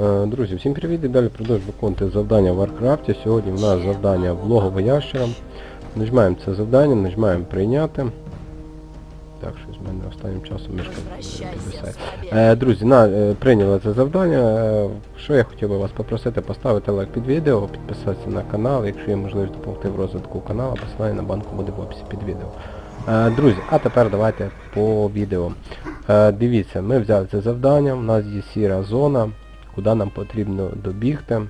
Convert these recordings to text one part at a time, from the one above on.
Е, Друзі, всім привіт і далі продовжую виконувати завдання в Warcraft. Сьогодні в нас завдання влогова ящера. Нажимаємо це завдання, нажимаємо прийняти. Так, щось в мене останнім часом мішка. Е, Друзі, на, е, прийняли це завдання. Що я хотів би вас попросити, поставити лайк під відео, підписатися на канал, якщо є можливість допомогти в розвитку каналу, посилання на банку буде в описі під відео. Друзі, а тепер давайте по відео. Дивіться, ми взяли це завдання, у нас є сіра зона, куди нам потрібно добігти.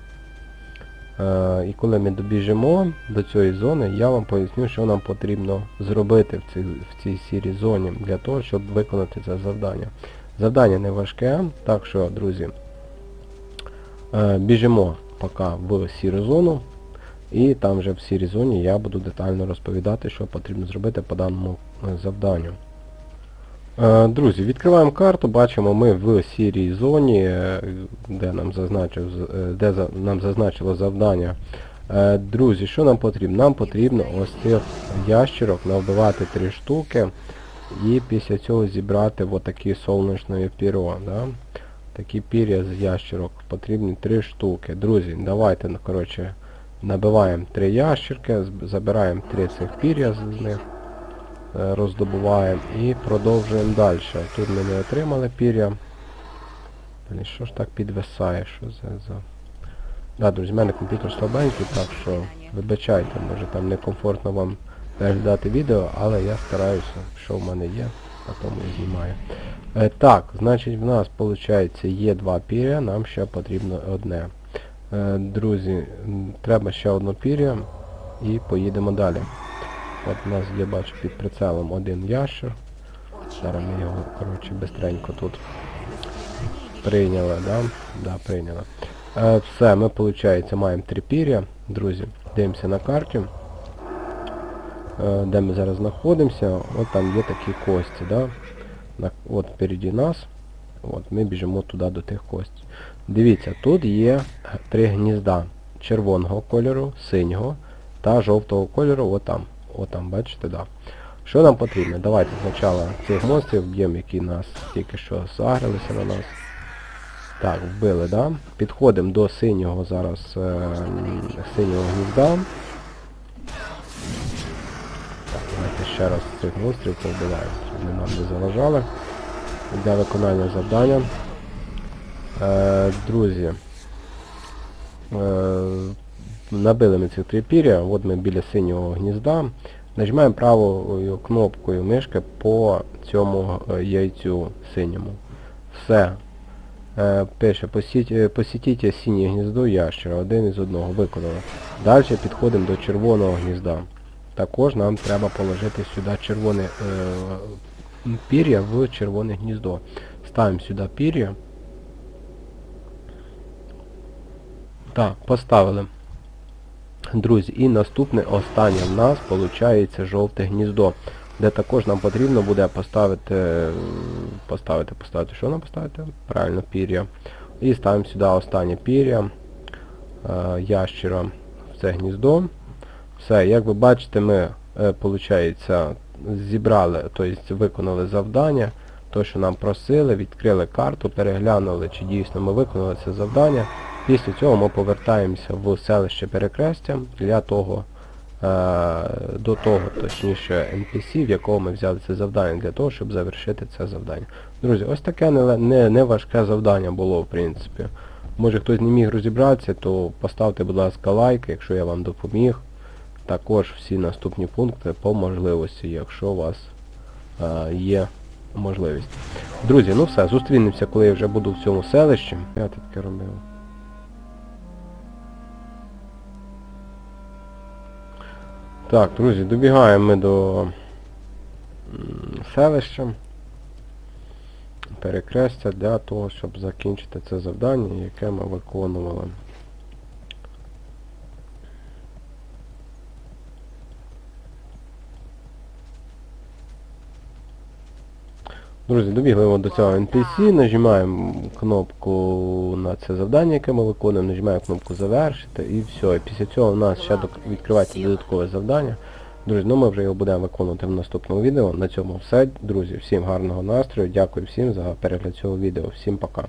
Е, І коли ми добіжимо до цієї зони, я вам поясню, що нам потрібно зробити в цій, в цій сірій зоні для того, щоб виконати це завдання. Завдання не важке, так що, друзі, е, біжимо поки в сіру зону. І там вже в сірій зоні я буду детально розповідати, що потрібно зробити по даному е, завданню. Е, Друзі, відкриваємо карту, бачимо ми в сірій зоні, е, де нам зазначив, е, де нам зазначило завдання. Друзі, що нам потрібно? Нам потрібно ось цих ящерок навбивати три штуки і після цього зібрати отакі сонячне перо. Да? Такі пір'я з ящерок. Потрібні три штуки. Друзі, давайте, ну, коротше, набиваємо три ящерки, забираємо три цих пір'я з них роздобуваємо і продовжуємо далі. Тут ми не отримали пір'я. Що ж так підвисає? Що за... за... Да, друзі, в мене комп'ютер слабенький, так що вибачайте, може там некомфортно вам переглядати відео, але я стараюся, що в мене є, на тому і знімаю. Е, так, значить в нас виходить є два пір'я, нам ще потрібно одне. Е, друзі, треба ще одне пір'я і поїдемо далі. От у нас є, бачу, під прицелом один ящер. Зараз ми його, коротше, бистренько тут прийняли, да? Да, прийняли. Е, все, ми, виходить, маємо три пір'я, друзі. Дивимося на карті. Е, де ми зараз знаходимося. От там є такі кості, да? От впереді нас. От, ми біжимо туди до тих костей. Дивіться, тут є три гнізда червоного кольору, синього та жовтого кольору, отам. Отам, бачите, да. Що нам потрібно? Давайте спочатку цих монстрів б'ємо, які нас тільки що загралися на нас. Так, вбили, да? Підходимо до синього зараз е, синього гнізда. Так, давайте ще раз цих монстрів повбиваємо, щоб вони нам не заважали. Для виконання завдання. Е, друзі. Е, набили ми ці три пір'я, от ми біля синього гнізда. Нажимаємо правою кнопкою мишки по цьому е, яйцю синьому. Все. Е, пише, е, посітіть синє гніздо ящера, один із одного, виконали. Далі підходимо до червоного гнізда. Також нам треба положити сюди червоне пір'я в червоне гніздо. Ставимо сюди пір'я. Так, поставили. Друзі, і наступне останнє в нас виходить жовте гніздо, де також нам потрібно буде поставити, е, поставити, поставити, що нам поставити? Правильно, пір'я. І ставимо сюди останнє пір'я е, ящера в це гніздо. Все, як ви бачите, ми, виходить, зібрали, тобто виконали завдання, то, що нам просили, відкрили карту, переглянули, чи дійсно ми виконали це завдання. Після цього ми повертаємося в селище Перекрестя для того, е, до того, точніше, NPC, в якого ми взяли це завдання, для того, щоб завершити це завдання. Друзі, ось таке не, не, не завдання було, в принципі. Може хтось не міг розібратися, то поставте, будь ласка, лайк, якщо я вам допоміг. Також всі наступні пункти по можливості, якщо у вас е, є можливість. Друзі, ну все, зустрінемося, коли я вже буду в цьому селищі. Я таке робив. Так, друзі, добігаємо ми до селища перекрестя для того, щоб закінчити це завдання, яке ми виконували. Друзі, добігли от до цього NPC, нажимаємо кнопку на це завдання, яке ми виконуємо, нажимаємо кнопку завершити і все. І після цього у нас ще відкривається додаткове завдання. Друзі, ну ми вже його будемо виконувати в наступному відео. На цьому все. Друзі, всім гарного настрою, дякую всім за перегляд цього відео. Всім пока.